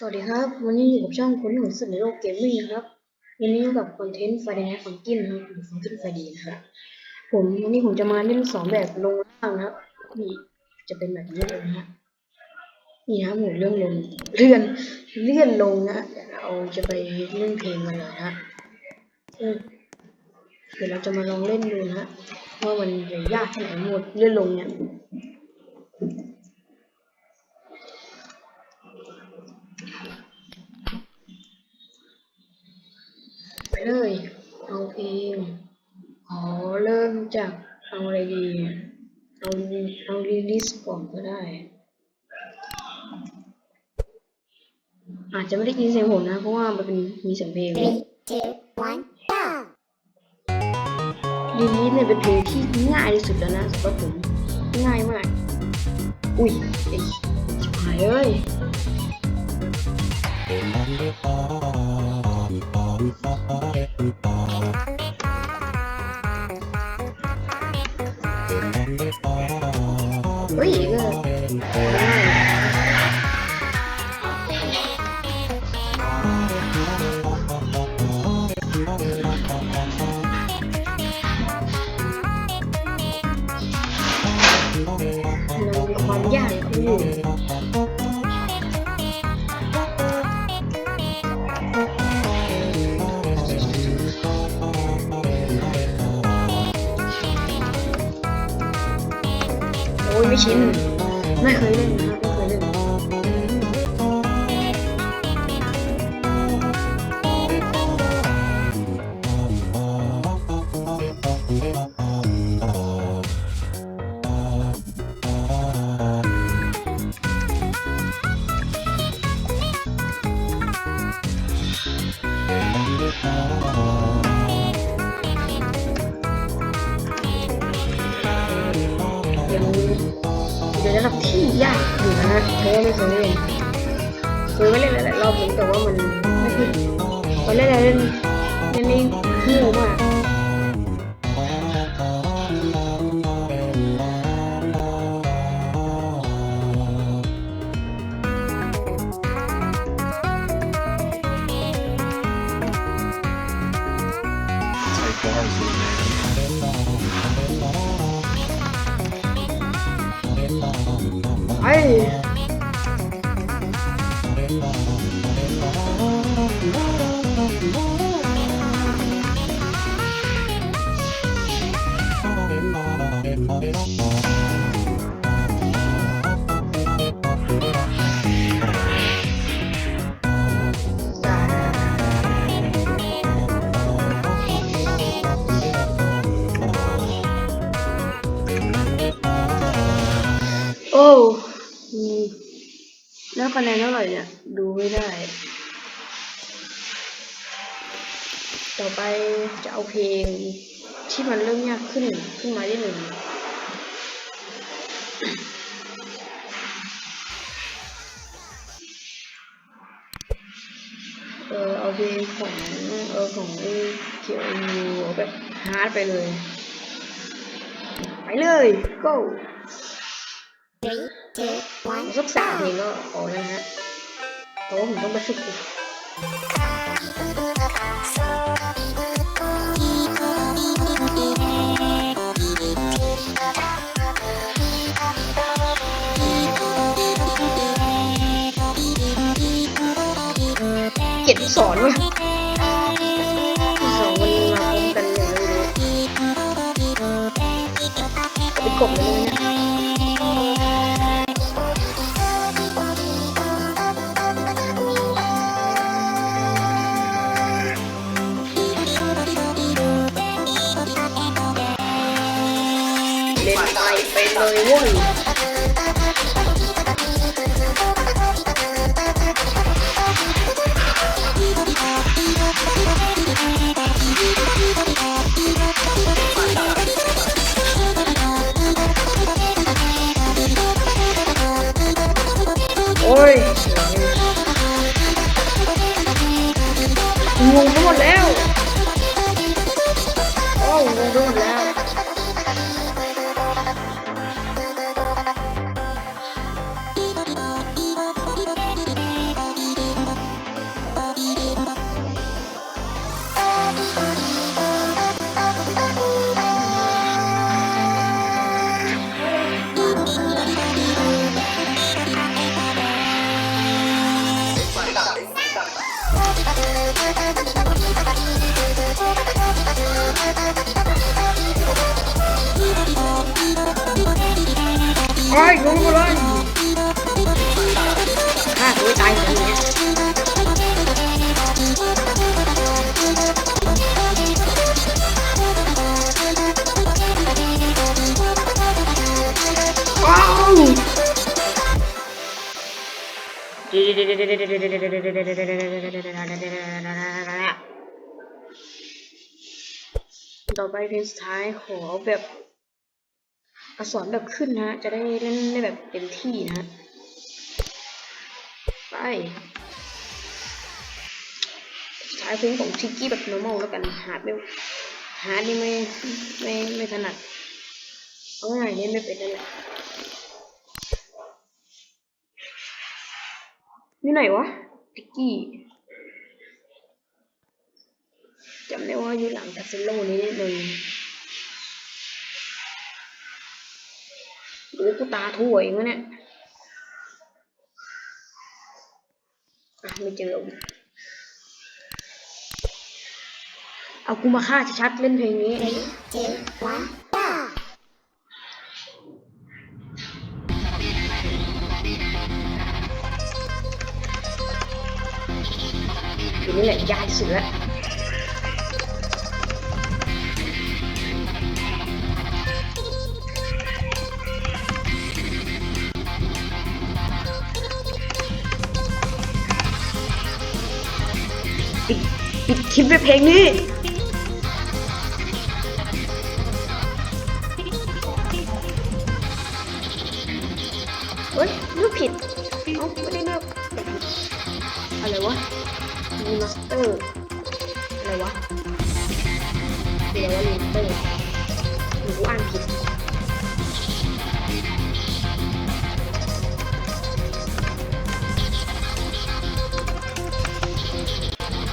สวัสดีครับ วันนี้อยู่กับช่องคนที่หนสุดในโลกเกมมิ่งนะครับ วันนี้อยู่กับคอนเทนต์ไฟเดย์ของกินนะครับหรือของกินไฟดีนะครับผมวันนี้ผมจะมาเล่นสองแบบลงล่างนะครับนี่จะเป็นแบบนี้เลยนะนี่นะหมุนเรื่องลงเลื่อนเลื่อนลงนะเดี๋ยวเราจะไปเล่นเพลงกันเลยนะเออเดี๋ยวเราจะมาลองเล่นดูนะว่ามันจะยากแค่ไหนหมดเลื่อนลงเนี่ย เลย เอาเพลงขอเริ่มจากเอาอะไรดี เอาเอารีลิสก่อนก็ได้ อาจจะไม่ได้ยินเสียงผมนะ เพราะว่ามันเป็นมีเสียงเพลง Three, two, one, go! รีลิสเนี่ยเป็นเพลงที่ง่ายที่สุดแล้วนะสำหรับผมง่ายมาก อุ้ยไอ้ชิบหายเอ้ย เฮ้ยก็ง่ ชิน ไม่เคยเล่น ยากอยู่นะฮะเพราะว่าไม่เคยเล่นเคยไม่เล่นหลายๆรอบแต่ว่ามันไม่ขึ้นตอนเล่นเล่นเล่นนี่หิ้วมาก ไาคะแนนเท่าไหร่เนี่ย ดูไม่ได้ ต่อไปจะเอาเพลงที่มันเริ่มยากขึ้นขึ้นมาได้หนึ่งเออเอาเพลงของเออของเกี่ยวยูเอาแบบฮาร์ดไปเลย ไปเลย go 3 rất Rút thì nó ổn lên ha Tố mình không có sức gì chỉnh sổ luôn. Rồi mình mà không cần nữa Cái cục này เป็ ฮ้ยลงมาเลยฆ่าตัวตายอย่างนี้ว้าวต่อไปเพลงสุดท้ายขอแบบ อักษรแบบขึ้นนะ จะได้เล่นได้แบบเต็มที่นะ ไปสุดท้ายเพลงของทิกกี้แบบ normal แล้วกันหาดไม่หาดนี่ไม่ไม่ไม่ถนัดเอาง่ายเนี่ยไม่เป็นนั่นแหละนี่ไหนวะทิกกี้จำได้ว่าอยู่หลังจากเซโลนี้นิดนึง โอ้ กูตาถั่วเองวะเนี่ยอะไม่เจอเอาเอากูมาฆ่าชัดๆเล่นเพลงนี้ two, one, go! อยู่นี่แหละยากที่สุดแล้ว ปิดคลิปด้วยเพลงนี้เฮ้ยเลือกผิดเอ้าไม่ได้เลือกแต่ผิดอะไรวะมีมาสเตอร์อะไรวะเดี๋ยวว่ามีมาสเตอร์หรือกูอ่านผิด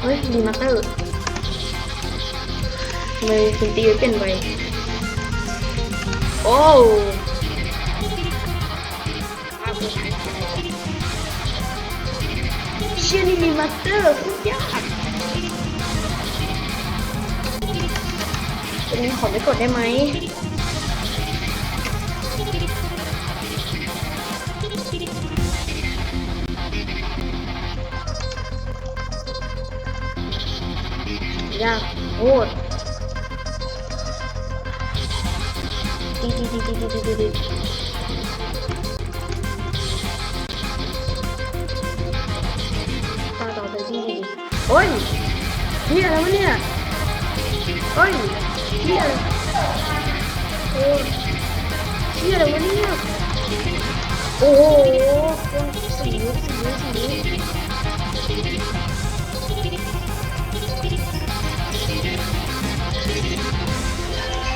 เฮ้ยมีมาเตอร์ทำไมคุณตีไม่เป็นไปโอ้เชี่ยนี่มีมาเตอร์คุณยากเป็นขอไม่กดได้ไหม ยากโคตรดีดีดีดีดีดีดีต่อต่อไปดีดีโอ้ยนี่อะไรวะเนี่ยโอ้ยนี่อะไรโอ้ยนี่อะไรวะเนี่ยโอ้โหคนสีสีสี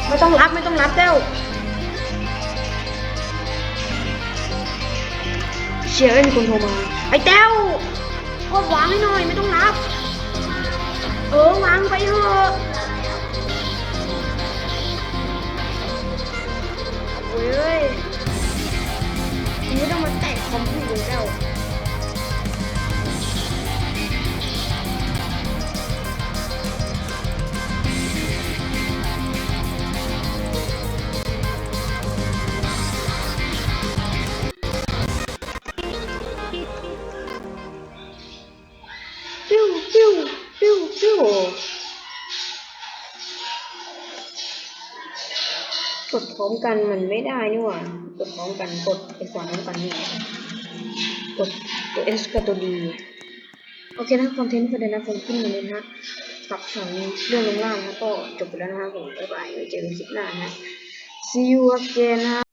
ไม่ต้องรับไม่ต้องรับเต้วเชียร์เอ้ยมีคนโทรมา ไอ้เต้วกดวางให้หน่อยไม่ต้องรับ เออวางไปเถอะ กดพร้อมกันมันไม่ได้นี่หว่ากดพร้อมกันกดไอ้สองพร้อมกันนี่กดตัว S กับตัว D โอเคนะคอนเทนต์ประเด็นนะผมขึ้นมาเลยนะฮะกับสองเรื่องลงล่างนะก็จบไปแล้วนะฮะผมบ๊ายบายไว้เจอกันคลิปหน้านะ see you again นะ